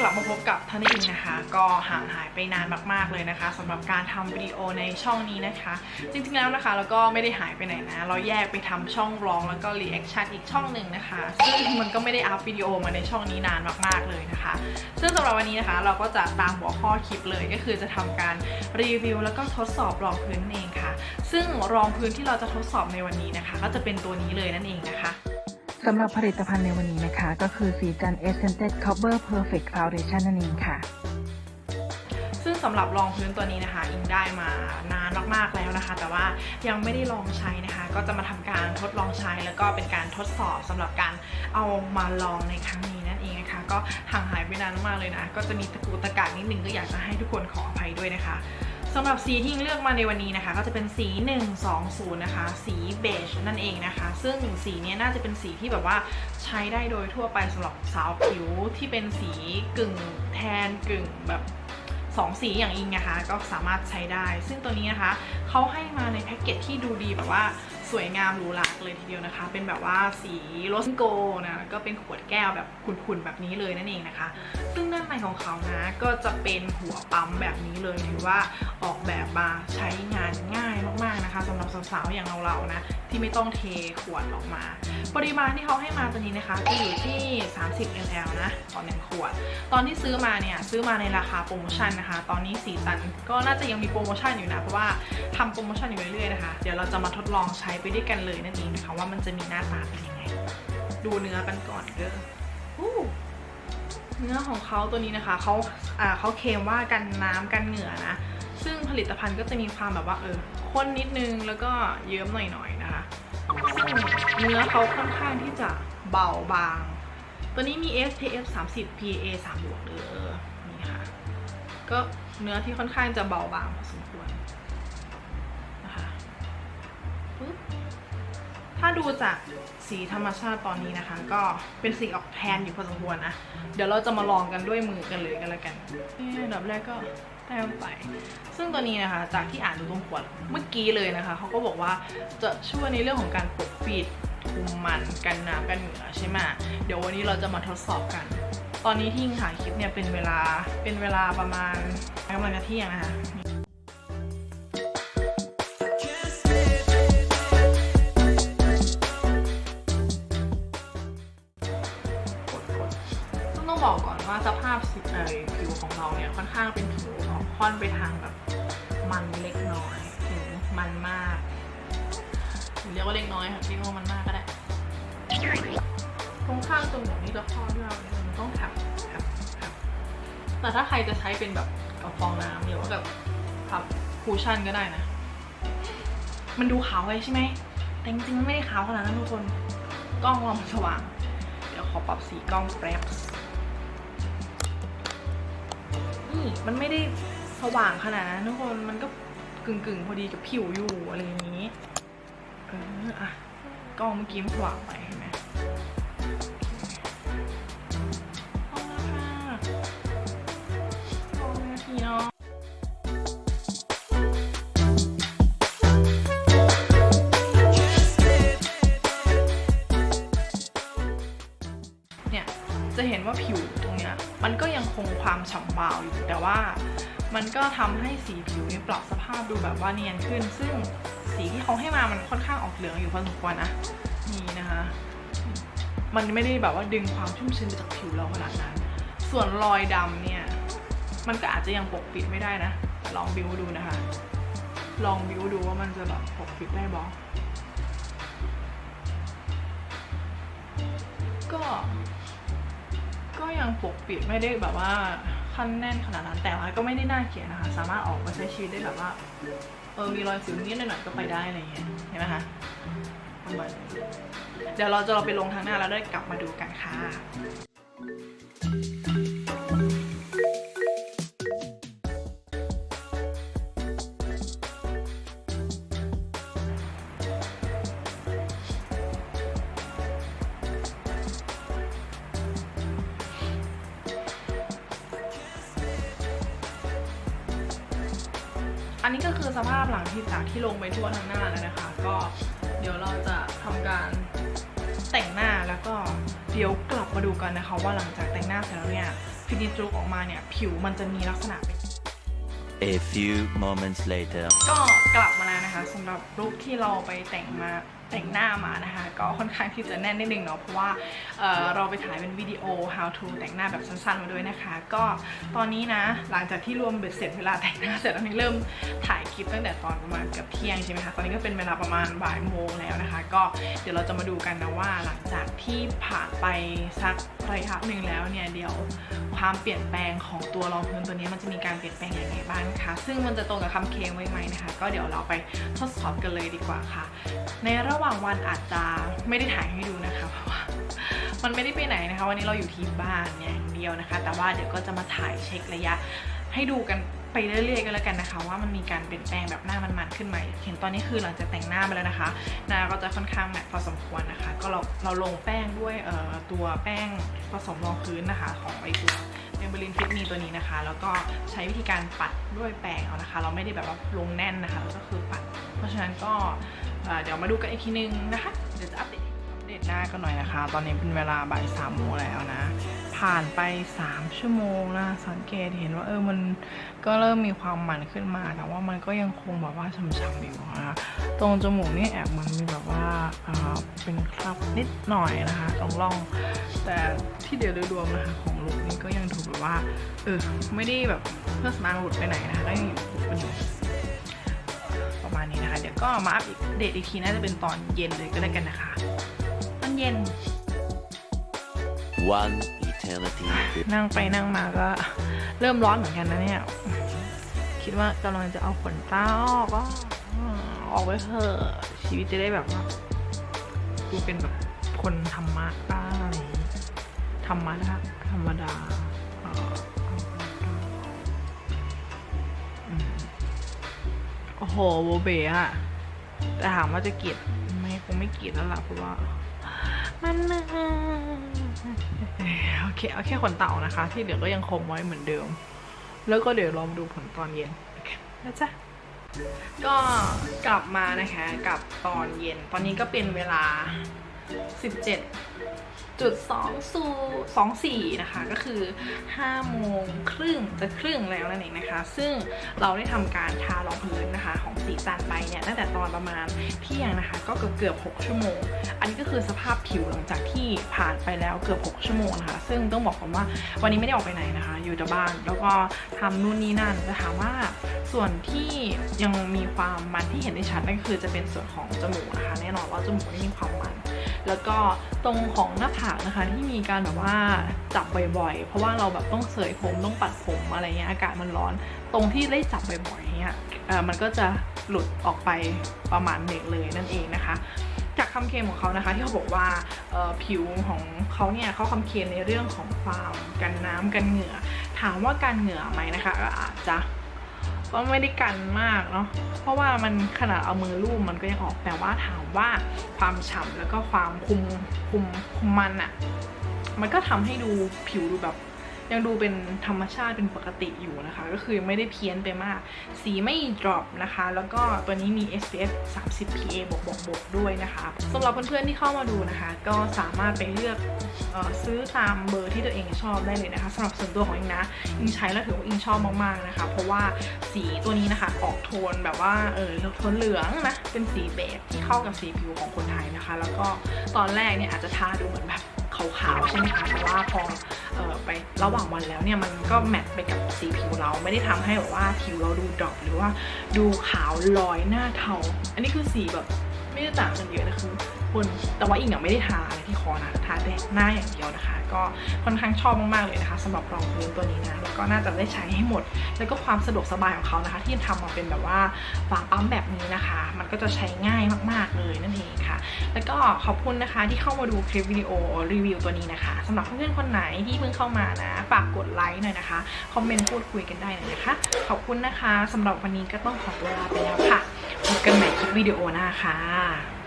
กลับมาพบกับท่านอิงนะคะ ก็ห่างหายไปนานมากๆเลยนะคะสำหรับการทำวิดีโอในช่องนี้นะคะ จริงๆแล้วนะคะเราก็ไม่ได้หายไปไหนนะ เราแยกไปทำช่องร้องแล้วก็รีแอคชั่นอีกช่องหนึ่งนะคะซึ่งมันก็ไม่ได้อัพวิดีโอมาในช่องนี้นานมากๆเลยนะคะ ซึ่งสำหรับวันนี้นะคะ เราก็จะตามหัวข้อคลิปเลยก็คือจะทำการรีวิว แล้วก็ทดสอบรองพื้นเองค่ะ ซึ่งรองพื้นที่เราจะทดสอบในวันนี้นะคะ ก็จะเป็นตัวนี้เลยนั่นเองนะคะ สำหรับผลิตภัณฑ์ในวันนี้นะคะ ก็คือสีจัน Essential Cover Perfect Foundation นั่นเองค่ะ ซึ่งสำหรับรองพื้นตัวนี้นะคะ อิงได้มานานมากๆแล้วนะคะ แต่ว่ายังไม่ได้ลองใช้นะคะ ก็จะมาทำการทดลองใช้แล้วก็เป็นการทดสอบสำหรับการเอามาลองในครั้งนี้นั่นเองนะคะ ก็ห่างหายไปนานมากเลยนะ ก็จะมีตะกูตะกากนิดนึงก็อยากจะให้ทุกคนขออภัยด้วยนะคะ สำหรับสีที่ยิงเลือกมาในวันนี้นะคะ ก็จะเป็นสี 120 นะคะ สีเบจนั่นเองนะคะ ซึ่งสีนี้น่าจะเป็นสีที่แบบว่าใช้ได้โดยทั่วไปสำหรับสาวผิวที่เป็นสีกึ่งแทนกึ่งแบบสองสีอย่างอิงนะคะก็สามารถใช้ได้ ซึ่งตัวนี้นะคะเขาให้มาในแพ็กเกจที่ดูดีแบบว่า สวยงามหรูหราเลยทีเดียวนะคะ เป็นแบบว่าสีโรสโกนะก็เป็นขวดแก้วแบบขุ่นๆแบบนี้เลยนั่นเองนะคะ ซึ่งด้านในของเขานะก็จะเป็นหัวปั๊มแบบนี้เลยถือว่าออกแบบมาใช้งานง่ายมากๆนะคะสำหรับสาวๆอย่างเราๆนะที่ไม่ต้องเทขวดออกมา ปริมาณที่เขาให้มาตัวนี้นะคะจะอยู่ที่ 30 ml นะต่อหนึ่งขวด ตอนที่ซื้อมาเนี่ยซื้อมาในราคาโปรโมชั่นนะคะ ตอนนี้สีตันก็น่าจะยังมีโปรโมชั่นอยู่นะเพราะว่าทำโปรโมชั่นอยู่เรื่อยๆนะคะ เดี๋ยวเราจะมาทดลองใช้ไปด้วยกันเลยนั่นเองนะคะว่ามันจะมีหน้าตาเป็นยังไง ดูเนื้อกันก่อนเด้ออู้เนื้อของเขาตัวนี้นะคะเขาอ่าเขาเคลมว่ากันน้ำกันเหงื่อนะ ซึ่งผลิตภัณฑ์ก็จะมีความแบบว่าเออข้นนิดนึงแล้วก็เยิ้มหน่อยๆนะคะซึ่งเนื้อเขาค่อนข้างที่จะเบาบาง ตัวนี้มี SPF 30 PA 3บวกเออนี่ค่ะ ก็เนื้อที่ค่อนข้างจะเบาบางพอสมควร ถ้าดูจากสีธรรมชาติตอนนี้นะคะ ก็เป็นสีออกแทนอยู่พอสมควรนะ เดี๋ยวเราจะมาลองกันด้วยมือกันเลยกันแล้วกันนี่อันดับแรกก็แต้มไป ซึ่งตัวนี้นะคะ จากที่อ่านดูตรงขวดเมื่อกี้เลยนะคะ เขาก็บอกว่าจะช่วยในเรื่องของการปกปิดคุมมันกันน้ำกันเหงื่อใช่ไหมเดี๋ยววันนี้เราจะมาทดสอบกัน ตอนนี้ที่ยิงถ่ายคลิปเนี่ยเป็นเวลาเป็นเวลาประมาณกำลังจะเที่ยงนะคะ ผิวของเราเนี่ยค่อนข้างเป็นผิวค่อนไปทางแบบมันเล็กน้อยถึงมันมากเรียกว่าเล็กน้อยค่ะเรียกว่ามันมากก็ได้ตรงข้างตรงหัวนี่จะข้อด้วยมันต้องถบแถบแถบแต่ถ้าใครจะใช้เป็นแบบกับฟองน้ำหรือว่าแบบพับคูชั่นก็ได้นะ มันดูขาวไปใช่ไหม แต่จริงๆมันไม่ได้ขาวขนาดนั้นทุกคน กล้องเรามันสว่าง เดี๋ยวขอปรับสีกล้องแป๊บ มันไม่ได้สว่างขนาดนั้นทุกคนมันก็กึ่งกึ่งๆพอดีกับผิวอยู่อะไรอย่างนี้เอออะกล้องเมื่อกี้มันสว่างไปเห็นไหมเอาละค่ะรอนาทีเนาะเนี่ย จะเห็นว่าผิวตรงเนี้ยมันก็ยังคงความฉ่ำวาวอยู่แต่ว่ามันก็ทำให้สีผิวเนี่ยปรับสภาพดูแบบว่าเนียนขึ้น ซึ่งสีที่เขาให้มามันค่อนข้างออกเหลืองอยู่พอสมควรนะนี่นะคะ มันไม่ได้แบบว่าดึงความชุ่มชื้นไปจากผิวเราขนาดนั้น ส่วนรอยดำเนี่ย มันก็อาจจะยังปกปิดไม่ได้นะ ลองบิวดูนะคะ ลองบิวดูว่ามันจะแบบปกปิดได้บ้างก็ ก็ยังปกปิดไม่ได้แบบว่าขั้นแน่นขนาดนั้นแต่ว่าก็ไม่ได้น่าเกลียดนะคะ สามารถออกมาใช้ชีวิตได้แบบว่า เออมีรอยสิวนิดหน่อยก็ไปได้อะไรอย่างเงี้ยเห็นไหมคะประมาณนี้เดี๋ยวเราจะเราไปลงทางหน้าแล้วได้กลับมาดูกันค่ะ นนี้ก็คือสภาพหลังที่จากที่ลงไปทั่วทั้งหน้าแล้วนะคะ ก็เดี๋ยวเราจะทำการแต่งหน้าแล้วก็เดี๋ยวกลับมาดูกันนะคะ ว่าหลังจากแต่งหน้าเสร็จแล้วเนี่ยฟินิชลุกออกมาเนี่ยผิวมันจะมีลักษณะเป็น A few moments later. ก็กลับมาแล้วนะคะสำหรับลุคที่เราไปแต่งมา แต่งหน้ามานะคะ ก็ค่อนข้างที่จะแน่นนิดนึงเนาะเพราะว่าเเราไปถ่ายเป็นวิดีโอ how to แต่งหน้าแบบสั้นๆมาด้วยนะคะ ก็ตอนนี้นะหลังจากที่รวมเบ็ดเสร็จเวลาแต่งหน้าเสร็จแล้วนี่เริ่มถ่ายคลิปตั้งแต่ตอนประมาณเกือบเที่ยงใช่ไหมคะตอนนี้ก็เป็นเวลาประมาณบ่ายโมงแล้วนะคะ ก็เดี๋ยวเราจะมาดูกันนะว่าหลังจากที่ผ่านไปสัก ระยะหนึ่งแล้วเนี่ยเดี๋ยวความเปลี่ยนแปลงของตัวรองพื้นตัวนี้มันจะมีการเปลี่ยนแปลงอย่างไรบ้างคะ ซึ่งมันจะตรงกับคำเคลมไว้ไหมนะคะ ก็เดี๋ยวเราไปทดสอบกันเลยดีกว่าค่ะ ในระหว่างวันอาจจะไม่ได้ถ่ายให้ดูนะคะเพราะว่ามันไม่ได้ไปไหนนะคะ วันนี้เราอยู่ที่บ้านอย่างเดียวนะคะ แต่ว่าเดี๋ยวก็จะมาถ่ายเช็คระยะให้ดูกัน ไปเรื่อยๆกันแล้วกันนะคะ ว่ามันมีการเปลี่ยนแปลงแบบหน้ามันๆขึ้นไหมเห็นตอนนี้คือหลังจากแต่งหน้ามาแล้วนะคะ หน้าก็จะค่อนข้างแมตพอสมควรนะคะ ก็เราเราลงแป้งด้วยตัวแป้งผสมรองพื้นนะคะ ของไอตัวเมเบลินฟิตมีตัวนี้นะคะ แล้วก็ใช้วิธีการปัดด้วยแป้งเอานะคะ เราไม่ได้แบบว่าลงแน่นนะคะก็คือปัด เพราะฉะนั้นก็เดี๋ยวมาดูกันอีกทีนึงนะคะเดี๋ยวจะอัปเดต ตหน้ากันหน่อยนะคะ ตอนนี้เป็นเวลาบ่ายสามโมงแล้วนะ ผ่านไป 3 ชั่วโมงนะ สังเกตเห็นว่าเออมันก็เริ่มมีความมันขึ้นมา แต่ว่ามันก็ยังคงแบบว่าช้ำๆอยู่นะคะตรงจมูกนี่แอบมันมีแบบว่าอ่าเป็นคราบนิดหน่อยนะคะตรงร่อง แต่ที่เดียวโดยรวมนะคะของลุคนี้ก็ยังถูกแบบว่าเออไม่ได้แบบเครื่อสำอางหลุดไปไหนนะคะก็ยังอยู่กันอยู่ประมาณนี้นะคะ เดี๋ยวก็มาอัปเดตอีกทีน่าจะเป็นตอนเย็นเลยก็แล้วกันนะคะ อนเย็น One eternity. นั่งไปนั่งมาก็เริ่มร้อนเหมือนกันนะเนี่ย คิดว่ากำลังจะเอาขนตาออกก็ออกไปเถอะชีวิตจะได้แบบว่าดูเป็นแบบคนธรรมะบ้างอะไรอย่างงี้ธรรมะนะธรรมดาเอ่ออืมโอ้โหโบเบอะแต่ถามว่าจะเกลียดไหม่คงไม่เกลียดแล้วล่ะเพราะว่า มันโอเคเอาแค่ขนเต่านะคะ ที่เหลือก็ยังคงไว้เหมือนเดิม แล้วก็เดี๋ยวลองดูผลตอนเย็นนะจ๊ะก็กลับมานะคะกับตอนเย็น ตอนนี้ก็เป็นเวลา 17 จุดสองสู่สองสี่นะคะ ก็คือ5โมงครึ่งจะครึ่งแล้วนั่นเองนะคะ ซึ่งเราได้ทำการทารองพื้นนะคะของสีจันไปเนี่ยตั้งแต่ตอนประมาณเที่ยงนะคะ ก็เกือบเกือบ6ชั่วโมง อันนี้ก็คือสภาพผิวหลังจากที่ผ่านไปแล้วเกือบ6ชั่วโมงนะคะ ซึ่งต้องบอกก่อนว่าวันนี้ไม่ได้ออกไปไหนนะคะ อยู่แต่บ้านแล้วก็ทำนู่นนี่นั่นจะถามว่าส่วนที่ยังมีความมันที่เห็นได้ชัดนั่นคือจะเป็นส่วนของจมูกนะคะ แน่นอนว่าจมูกนี่มีความมัน แล้วก็ตรงของหน้าผากนะคะที่มีการแบบว่าจับบ่อยๆ เพราะว่าเราแบบต้องเสยผมต้องปัดผมอะไรเงี้ยอากาศมันร้อน ตรงที่ได้จับบ่อยๆเงี้ยมันก็จะหลุดออกไปประมาณหนึ่งเลยนั่นเองนะคะ จากคำเคลมของเขานะคะที่เขาบอกว่าผิวของเขาเนี่ยเขาคำเคลมในเรื่องของความกันน้ำกันเหงื่อ ถามว่ากันเหงื่อไหมนะคะก็อาจจะ ก็ไม่ได้กันมากเนาะเพราะว่ามันขนาดเอามือลูบมันก็ยังออกแต่ว่าถามว่าความฉ่ำแล้วก็ความคุมคุมคุมมันอะมันก็ทำให้ดูผิวดูแบบ ยังดูเป็นธรรมชาติเป็นปกติอยู่นะคะ ก็คือไม่ได้เพี้ยนไปมาก สีไม่ดรอปนะคะ แล้วก็ตัวนี้มี SPF 30 PA บวกบวกบวกด้วยนะคะสำหรับเพื่อนๆที่เข้ามาดูนะคะ ก็สามารถไปเลือกซื้อตามเบอร์ที่ตัวเองชอบได้เลยนะคะสำหรับส่วนตัวของอิงนะอิงใช้แล้วถือว่าอิงชอบมากๆนะคะ เพราะว่าสีตัวนี้นะคะออกโทนแบบว่าเออโทนเหลืองนะเป็นสีเบจที่เข้ากับสีผิวของคนไทยนะคะ แล้วก็ตอนแรกเนี่ยอาจจะทาดูเหมือนแบบขาวๆใช่ไหมคะแต่ว่าพออ ไประหว่างวันแล้วเนี่ยมันก็แมทไปกับสีผิวเราไม่ได้ทำให้แบบว่าผิวเราดูดรอปหรือว่าดูขาวลอยหน้าเทา อันนี้คือสีแบบไม่ได้ต่างกันเยอะนะคือ คนแต่ว่าอิงอะไม่ได้ทาอะไรที่คอนะทาแต่หน้าอย่างเดียวนะคะ ก็ค่อนข้างชอบมากๆเลยนะคะสำหรับรองพื้นตัวนี้นะแล้วก็น่าจะได้ใช้ให้หมด แล้วก็ความสะดวกสบายของเขานะคะ ที่ทำมาเป็นแบบว่าฝาปั๊มแบบนี้นะคะ มันก็จะใช้ง่ายมากๆเลยนั่นเองค่ะ แล้วก็ขอบคุณนะคะที่เข้ามาดูคลิปวิดีโอรีวิวตัวนี้นะคะสำหรับเพื่อนๆคนไหนที่เพิ่งเข้ามานะฝากกดไลค์หน่อยนะคะคอมเมนต์พูดคุยกันได้เลยนะคะ ขอบคุณนะคะสำหรับวันนี้ก็ต้องขอตัวลาไปแล้วค่ะพบกันใหม่คลิปวิดีโอหน้าค่ะ